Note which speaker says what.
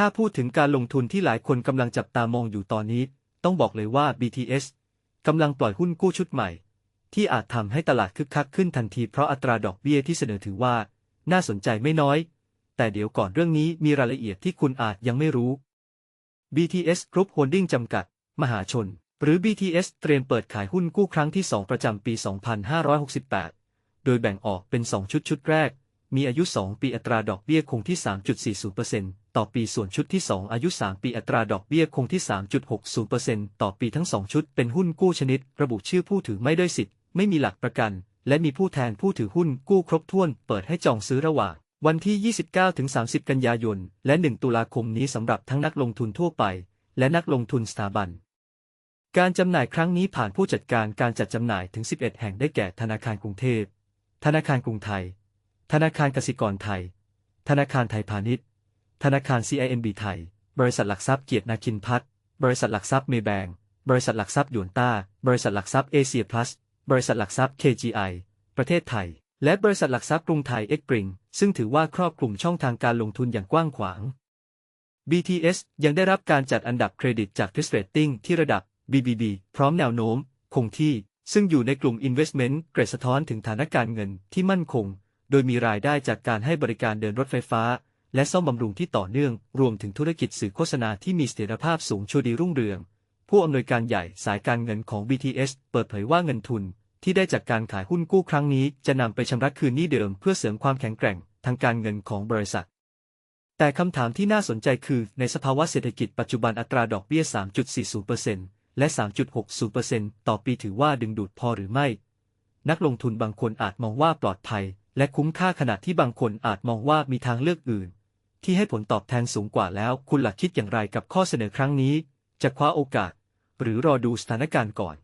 Speaker 1: ถ้าพูดถึงการลงทุนที่หลายคนกำลังจับตามองอยู่ตอนนี้ ต้องบอกเลยว่า BTS กำลังปล่อยหุ้นกู้ชุดใหม่ ที่อาจทำให้ตลาดคึกคักขึ้นทันทีเพราะอัตราดอกเบี้ยที่เสนอถือว่า น่าสนใจไม่น้อย แต่เดี๋ยวก่อนเรื่องนี้มีรายละเอียดที่คุณอาจยังไม่รู้ BTS Group Holding จำกัด มหาชน หรือ BTS เตรียมเปิดขายหุ้นกู้ครั้งที่ 2 ประจำปี 2568 โดยแบ่งออกเป็น 2 ชุดชุดแรก มีอายุ 2 ปีอัตราดอกเบี้ยคงที่ 3.40%ต่อปีส่วนชุดที่ 2 อายุ 3 ปีอัตราดอกเบี้ยคงที่ 3.60%ต่อปีทั้ง 2 ชุดเป็นหุ้นกู้ชนิด ระบุชื่อผู้ถือไม่ได้สิทธิ์ ไม่มีหลักประกัน และมีผู้แทนผู้ถือหุ้นกู้ครบถ้วน เปิดให้จองซื้อระหว่าง วันที่ 29-30 กันยายน และ 1 ตุลาคมนี้สำหรับทั้งนักลงทุนทั่วไป และนักลงทุนสถาบัน การจำหน่ายครั้งนี้ผ่านผู้จัดการการจัดจำหน่ายถึง 11 แห่งได้แก่ธนาคารกรุงเทพ ธนาคารกรุงไทย ธนาคารกสิกรไทย ธนาคารไทยพาณิชย์ ธนาคาร CIMB ไทย บริษัทหลักทรัพย์เกียรตินาคินพัฒน์บริษัทหลักทรัพย์เมแบง บริษัทหลักทรัพย์ยวนต้า บริษัทหลักทรัพย์เอเชียพลัส บริษัทหลักทรัพย์ KGI ประเทศไทย และบริษัทหลักทรัพย์กรุงไทยเอ็กปริงซึ่งถือว่าครอบคลุมช่องทางการลงทุนอย่างกว้างขวาง BTS ยังได้รับการจัดอันดับเครดิตจาก Fitch Rating ที่ระดับ BBB พร้อมแนวโน้ม คงที่ ซึ่งอยู่ในกลุ่ม Investment เกรดสะท้อนถึงฐานะการเงินที่มั่นคง โดยมีรายได้จากการให้บริการเดินรถไฟฟ้า และซ่อมบำรุงที่ต่อเนื่อง รวมถึงธุรกิจสื่อโฆษณาที่มีเสถียรภาพสูงชูดีรุ่งเรือง ผู้อำนวยการใหญ่สายการเงินของ BTS เปิดเผยว่าเงินทุน ที่ได้จากการขายหุ้นกู้ครั้งนี้ จะนำไปชำระคืนหนี้เดิมเพื่อเสริมความแข็งแกร่งทางการเงินของบริษัท แต่คำถามที่น่าสนใจคือ ในสภาวะเศรษฐกิจปัจจุบันอัตราดอกเบี้ย 3.40%และ 3.60%ต่อปีถือว่าดึงดูดพอหรือไม่ นักลงทุนบางคนอาจมองว่าปลอดภัย และคุ้มค่าขณะที่บางคนอาจมองว่ามีทางเลือกอื่น ที่ให้ผลตอบแทนสูงกว่าแล้ว คุณหลักคิดอย่างไรกับข้อเสนอครั้งนี้ จะคว้าโอกาส หรือรอดูสถานการณ์ก่อน